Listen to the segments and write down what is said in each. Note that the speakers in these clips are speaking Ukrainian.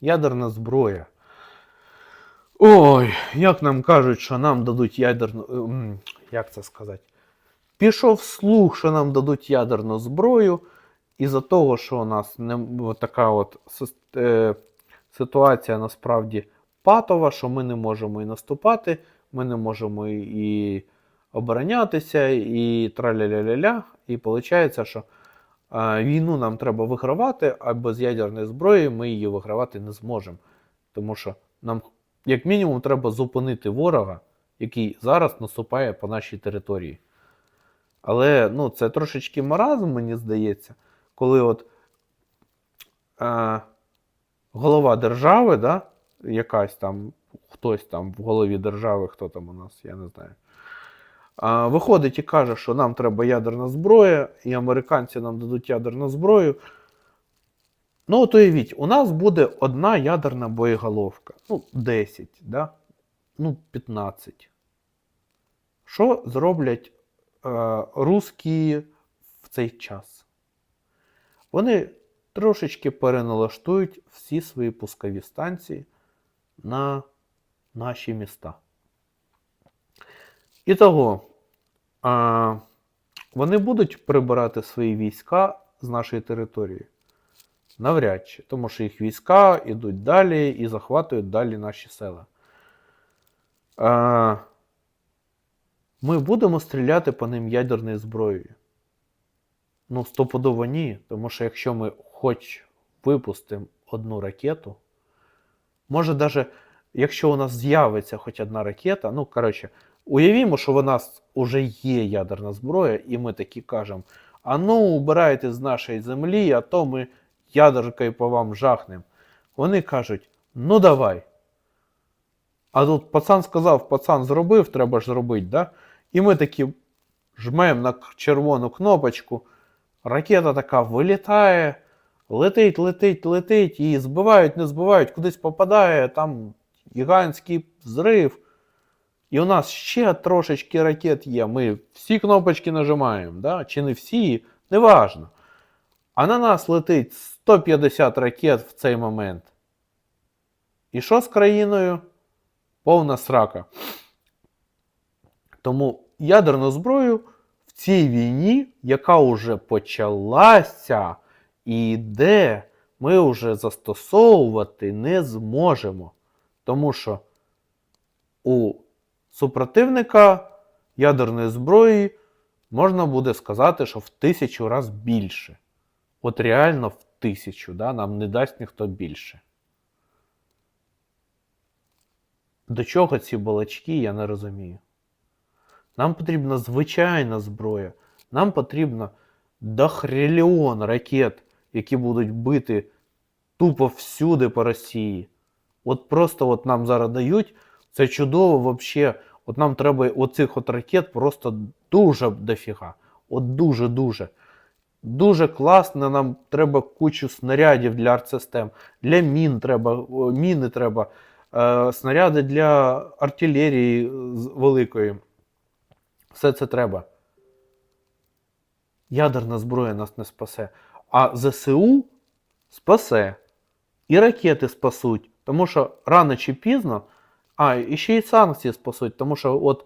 Ядерна зброя. Ой, як нам кажуть, що нам дадуть ядерну. ем, Як це сказати? Пішов слух, що нам дадуть ядерну зброю, із-за того, що у нас не така от е, ситуація насправді патова, що ми не можемо і наступати, ми не можемо і оборонятися, і траля-ля-ля-ля. І виходить, що війну нам треба вигравати, а без ядерної зброї ми її вигравати не зможемо. Тому що нам, як мінімум, треба зупинити ворога, який зараз наступає по нашій території. Але ну, це трошечки маразм, мені здається, коли от е, голова держави, да, якась там, хтось там в голові держави, хто там у нас, я не знаю. Виходить і каже, що нам треба ядерна зброя, і американці нам дадуть ядерну зброю. Ну, от уявіть, у нас буде одна ядерна боєголовка. Ну, 10, да? ну, 15. Що зроблять е, русські в цей час? Вони трошечки переналаштують всі свої пускові станції на наші міста. І того, а, вони будуть прибирати свої війська з нашої території. Навряд чи, тому що їх війська йдуть далі і захватують далі наші села. А, ми будемо стріляти по ним ядерною зброєю. Ну, стопудово ні. Тому що якщо ми хоч випустимо одну ракету, може навіть якщо у нас з'явиться хоч одна ракета, ну, коротше, уявімо, що у нас вже є ядерна зброя, і ми такі кажемо: а ну, убирайте з нашої землі, а то ми ядеркою по вам жахнемо. Вони кажуть: ну давай. А тут пацан сказав, пацан зробив, треба ж зробити, да? І ми такі жмемо на червону кнопочку. Ракета така вилітає, летить, летить, летить, і збивають, не збивають, кудись попадає, там гігантський взрив. І у нас ще трошечки ракет є. Ми всі кнопочки нажимаємо, да? чи не всі, неважно. А на нас летить 150 ракет в цей момент. І що з країною? Повна срака. Тому ядерну зброю в цій війні, яка вже почалася і йде, ми вже застосовувати не зможемо. Тому що у супротивника ядерної зброї можна буде сказати, що в тисячу разів більше. От реально в тисячу, да? нам не дасть ніхто більше. До чого ці балачки, я не розумію. Нам потрібна звичайна зброя. Нам потрібно дохріліон ракет, які будуть бити тупо всюди по Росії. От просто от нам зараз дають. Це чудово вообще. От нам треба оцих от ракет просто дуже дофіга. От дуже-дуже. Дуже класно, нам треба кучу снарядів для артсистем. Для мін треба, міни треба, е, снаряди для артилерії великої. Все це треба. Ядерна зброя нас не спасе. А ЗСУ спасе. І ракети спасуть. Тому що рано чи пізно. А, і ще й санкції спасуть. Тому що, от,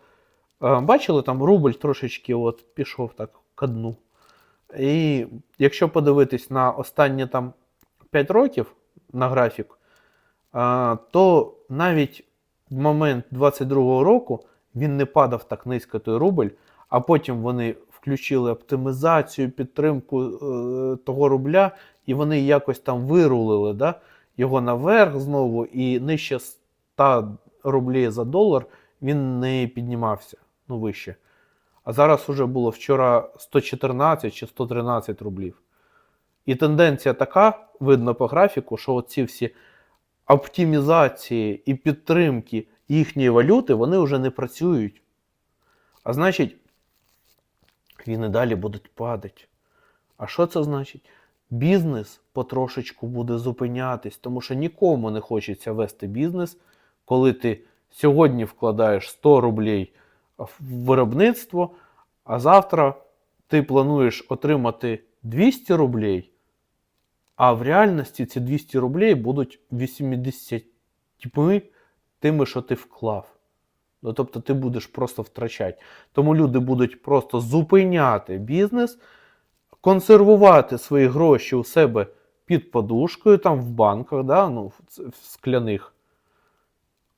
е, бачили, там рубль трошечки от пішов так ко дну. І якщо подивитись на останні там 5 років на графік, то навіть в момент 22-го року він не падав так низько той рубль, а потім вони включили оптимізацію, підтримку е, того рубля, і вони якось там вирулили да, його наверх знову, і нижче 100 рублів за долар він не піднімався, ну вище. А зараз уже було вчора 114 чи 113 рублів. І тенденція така, видно по графіку, що оці всі оптимізації і підтримки їхньої валюти, вони вже не працюють. А значить, він і далі будуть падати. А що це значить? Бізнес потрошечку буде зупинятись, тому що нікому не хочеться вести бізнес, коли ти сьогодні вкладаєш 100 рублей в виробництво, а завтра ти плануєш отримати 200 рублей, А в реальності ці 200 рублей будуть 80 тими, що ти вклав. Ну, тобто ти будеш просто втрачати. Тому люди будуть просто зупиняти бізнес, консервувати свої гроші у себе під подушкою, там в банках, да, ну, в скляних,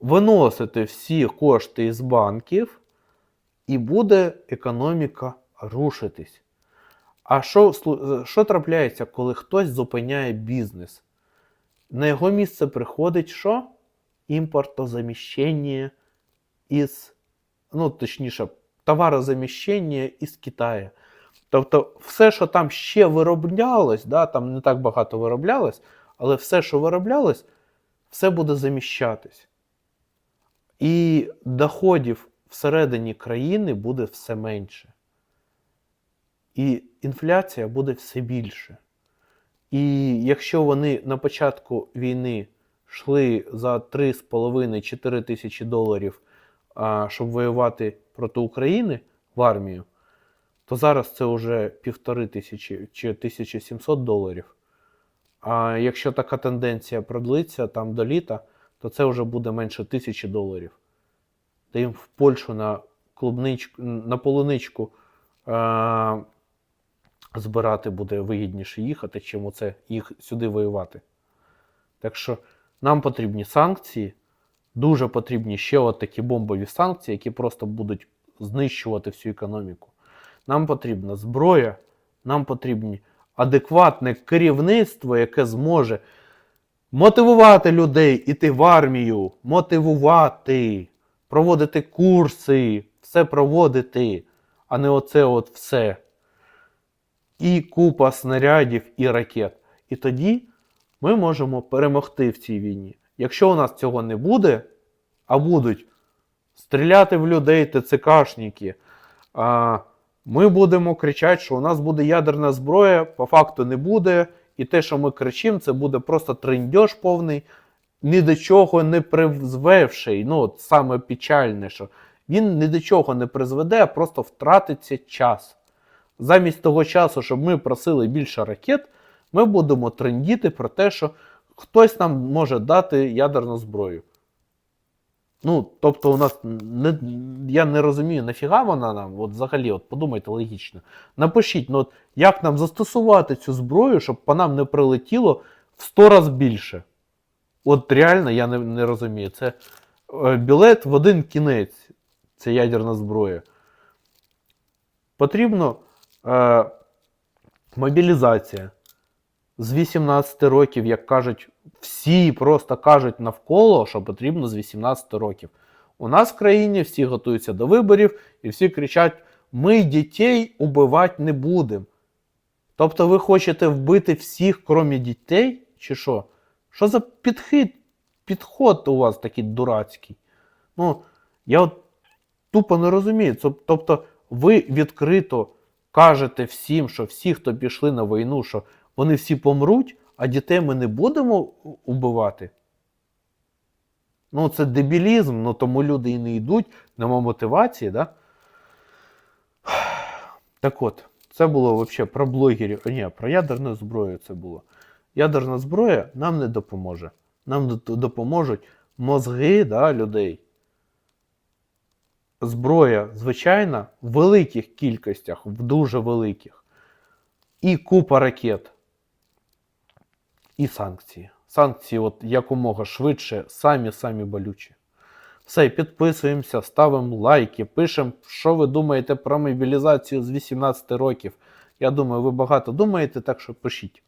виносити всі кошти із банків, і буде економіка рушитись. А що, що трапляється, коли хтось зупиняє бізнес? На його місце приходить що? Імпортозаміщення із, ну, точніше, товарозаміщення із Китаю. Тобто, все, що там ще вироблялось, да, там не так багато вироблялось, але все, що вироблялось, все буде заміщатись. І доходів всередині країни буде все менше. І інфляція буде все більше. І якщо вони на початку війни йшли за 3,5-4 тисячі доларів, щоб воювати проти України в армію, то зараз це вже півтори тисячі чи 1700 доларів. А якщо така тенденція продлиться там до літа, то це вже буде менше тисячі доларів. Та їм в Польщу на клубничку, на полуничку а, збирати буде вигідніше їхати, чим оце їх сюди воювати. Так що нам потрібні санкції, дуже потрібні ще от такі бомбові санкції, які просто будуть знищувати всю економіку. Нам потрібна зброя, нам потрібні адекватне керівництво, яке зможе мотивувати людей іти в армію, мотивувати, проводити курси, все проводити, а не оце от все. І купа снарядів і ракет. І тоді ми можемо перемогти в цій війні. Якщо у нас цього не буде, а будуть стріляти в людей ТЦКшники, ми будемо кричати, що у нас буде ядерна зброя, по факту не буде. І те, що ми кричимо, це буде просто триндьош повний, ні до чого не призвевший. Ну, от саме печальне, що він ні до чого не призведе, а просто втратиться час. Замість того часу, щоб ми просили більше ракет, ми будемо трендіти про те, що хтось нам може дати ядерну зброю. Ну, тобто, у нас не, я не розумію, нафіга вона нам, от взагалі, от подумайте логічно. Напишіть, ну от як нам застосувати цю зброю, щоб по нам не прилетіло в 100 разів більше. От реально я не, не розумію. Це е, білет в один кінець, це ядерна зброя. Потрібно е, мобілізація. З 18 років, як кажуть, всі просто кажуть навколо, що потрібно з 18 років. У нас в країні всі готуються до виборів і всі кричать: ми дітей убивати не будемо. Тобто ви хочете вбити всіх, крім дітей, чи що? Що за підхід, підход у вас такий дурацький? Ну, я от тупо не розумію. Тобто, ви відкрито кажете всім, що всі, хто пішли на війну, що вони всі помруть, а дітей ми не будемо убивати. Ну, це дебілізм, ну тому люди і не йдуть, нема мотивації, да? Так от, це було взагалі про блогерів. Ні, про ядерну зброю це було. Ядерна зброя нам не допоможе. Нам допоможуть мозги да, людей. Зброя, звичайна, в великих кількостях, в дуже великих. І купа ракет. І санкції. Санкції от якомога швидше, самі-самі болючі. Все, підписуємося, ставимо лайки, пишемо, що ви думаєте про мобілізацію з 18 років. Я думаю, ви багато думаєте, так що пишіть.